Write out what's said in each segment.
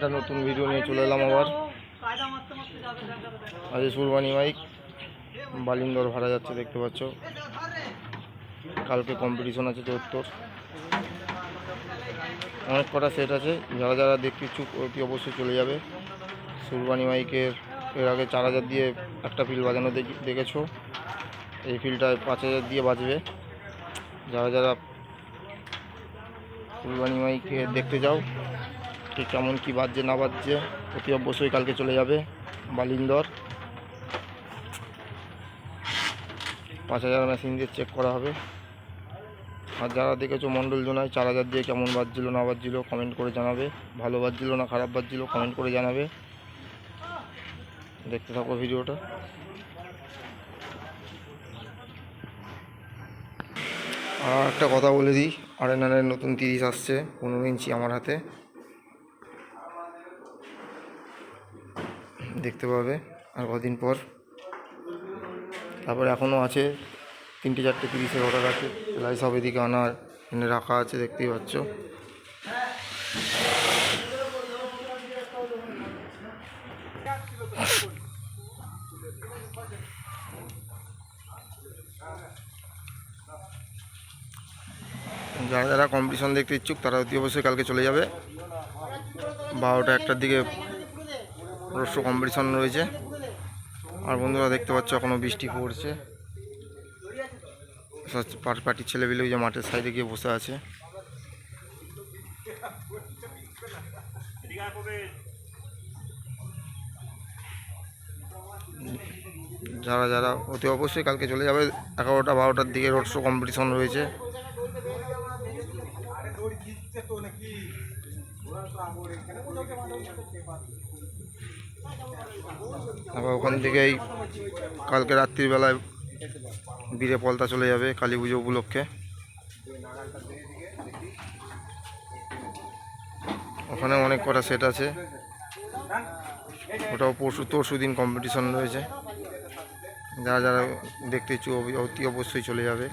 একটা নতুন ভিডিও নিয়ে চলে এলাম আবার। আজ সুরবানি মাইক, বালিন্দর ভাড়া যাচ্ছে, দেখতে পাচ্ছ। কালকে কম্পিটিশন আছে চৌত্তর। অনেক কটা সেট আছে, যারা যারা দেখতে ইচ্ছুক, অতি অবশ্যই চলে যাবে। সুরবানি মাইকের, এর আগে চার হাজার দিয়ে একটা ফিল বাজানো দেখি, দেখেছ? এই ফিলটায় পাঁচ হাজার দিয়ে বাজবে। যারা যারা ফুলবানি মাইকে দেখতে যাও ঠিক কেমন কি বাজছে, না বাজছে, অতি অবশ্যই কালকে চলে যাবে বালিন্দর। পাঁচ হাজার মেশিন দিয়ে চেক করা হবে। আর যারা দেখেছ মণ্ডল জোনায় চার হাজার দিয়ে কেমন বাজছিল, না বাজছিল কমেন্ট করে জানাবে। ভালো বাজছিল না খারাপ বাজছিল কমেন্ট করে জানাবে। দেখতে থাকো ভিডিওটা। আর একটা কথা বলে দিই আরেনারের নতুন তিরিশ আসছে, পনেরো ইঞ্চি আমার হাতে। দেখতে পাবে আর কদিন পর। তারপর এখনও আছে তিনটে, চারটে তিরিশের অর্ডার আছে। সেলাই সব এদিকে আনার এনে রাখা আছে, দেখতেই পাচ্ছ। যারা যারা কম্পিটিশন দেখতে ইচ্ছুক, তারা অতি অবশ্যই কালকে চলে যাবে। বারোটা একটার দিকে রস্য কম্পিটিশন রয়েছে। আর বন্ধুরা দেখতে পাচ্ছ এখনও বৃষ্টি পড়ছে। পার্টির ছেলেপিলে যে মাঠের সাইডে গিয়ে বসে আছে। যারা যারা অতি অবশ্যই কালকে চলে যাবে, এগারোটা বারোটার দিকে রোড শো কম্পিটিশন রয়েছে। আবার ওখান থেকেই কালকে রাত্রিবেলায় বীরে পলতা চলে যাবে কালী পুজো উপলক্ষে। ওখানে অনেক কটা সেট আছে। ওটাও পরশু, তরশু দিন কম্পিটিশন রয়েছে। যারা যারা দেখতে ইচ্ছুক অবি- অতি অবশ্যই চলে যাবে।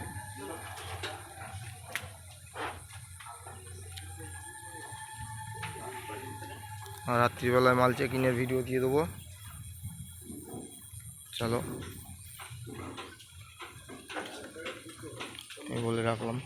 আর রাত্রিবেলায় মাল চেকিংয়ের ভিডিও দিয়ে দেবো। চলো। বলে রাখলাম।